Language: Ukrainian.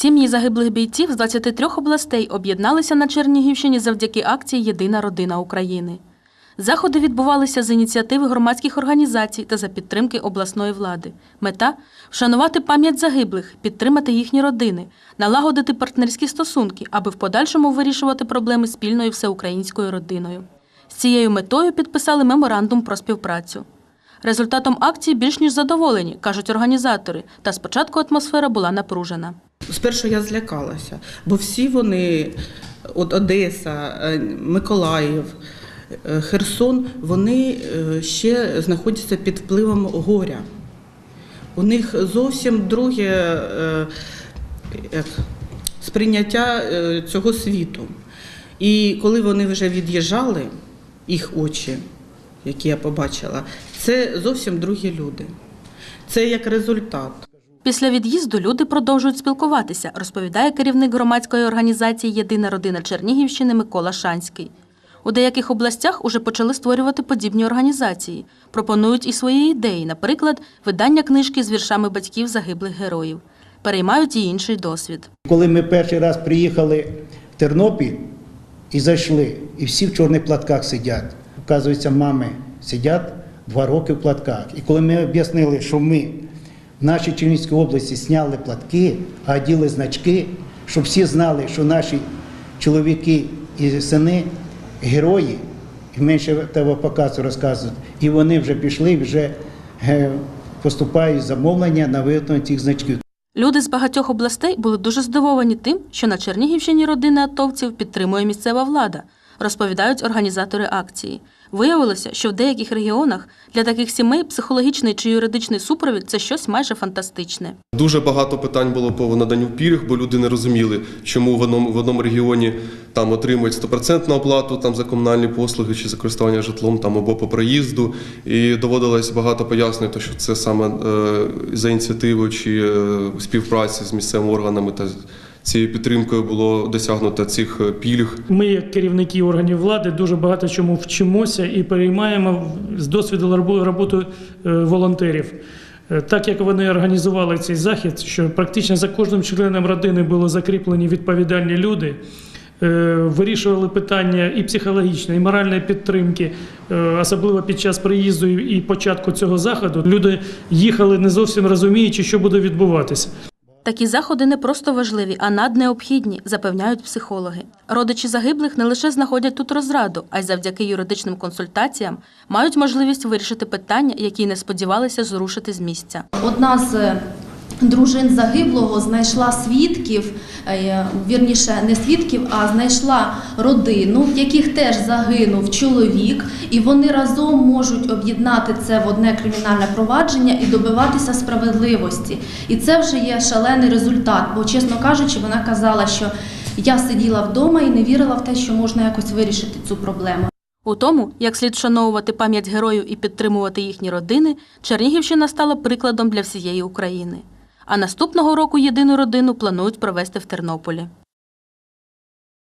Сім'ї загиблих бійців з 23 областей об'єдналися на Чернігівщині завдяки акції Єдина родина України. Заходи відбувалися з ініціативи громадських організацій та за підтримки обласної влади. Мета вшанувати пам'ять загиблих, підтримати їхні родини, налагодити партнерські стосунки, аби в подальшому вирішувати проблеми спільною всеукраїнською родиною. З цією метою підписали меморандум про співпрацю. Результатом акції більш ніж задоволені, кажуть організатори, та спочатку атмосфера була напружена. Спершу я злякалася, бо всі вони, от Одеса, е, Миколаїв, е, Херсон, вони е, ще знаходяться під впливом горя. У них зовсім друге сприйняття цього світу. І коли вони вже від'їжджали, їх очі, які я побачила, це зовсім другі люди. Це як результат. Після від'їзду люди продовжують спілкуватися, розповідає керівник громадської організації Єдина родина Чернігівщини Микола Шанський. У деяких областях уже почали створювати подібні організації, пропонують і свої ідеї, наприклад, видання книжки з віршами батьків загиблих героїв. Переймають і інший досвід. Коли ми перший раз приїхали в Тернопіль і зайшли, і всі в чорних платках сидять. Оказується, мами сидять два роки в платках. І коли ми об'яснили, що ми в нашій Чернігівській області зняли платки, а оділи значки, щоб всі знали, що наші чоловіки і сини герої, і менше того показу розказують. І вони вже пішли, вже е, поступають замовлення на виготовлення цих значків. Люди з багатьох областей були дуже здивовані тим, що на Чернігівщині родини атовців підтримує місцева влада, розповідають організатори акції. Виявилося, що в деяких регіонах для таких сімей психологічний чи юридичний супровід це щось майже фантастичне. Дуже багато питань було по наданню пільг, бо люди не розуміли, чому в одному в одному регіоні там отримують стопроцентну оплату там за комунальні послуги чи за користування житлом там або по проїзду. І доводилось багато пояснювати, що це саме е, за ініціативою чи е, співпраці з місцевими органами та цією підтримкою було досягнуто цих е, пільг. Ми, як керівники органів влади, дуже багато чому вчимося і переймаємо з досвіду роботи е, волонтерів. Е, Так як вони організували цей захід, що практично за кожним членом родини були закріплені відповідальні люди, вирішували питання і психологічної, і моральної підтримки, особливо під час приїзду і початку цього заходу. Люди їхали не зовсім розуміючи, що буде відбуватися. Такі заходи не просто важливі, а наднеобхідні, запевняють психологи. Родичі загиблих не лише знаходять тут розраду, а й завдяки юридичним консультаціям мають можливість вирішити питання, які не сподівалися зрушити з місця. Одна з дружин загиблого знайшла свідків, е, вірніше, не свідків, а знайшла родину, в яких теж загинув чоловік, і вони разом можуть об'єднати це в одне кримінальне провадження і добиватися справедливості. І це вже є шалений результат. Бо, чесно кажучи, вона казала, що я сиділа вдома і не вірила в те, що можна якось вирішити цю проблему. У тому, як слід вшановувати пам'ять героїв і підтримувати їхні родини, Чернігівщина стала прикладом для всієї України. А наступного року єдину родину планують провести в Тернополі.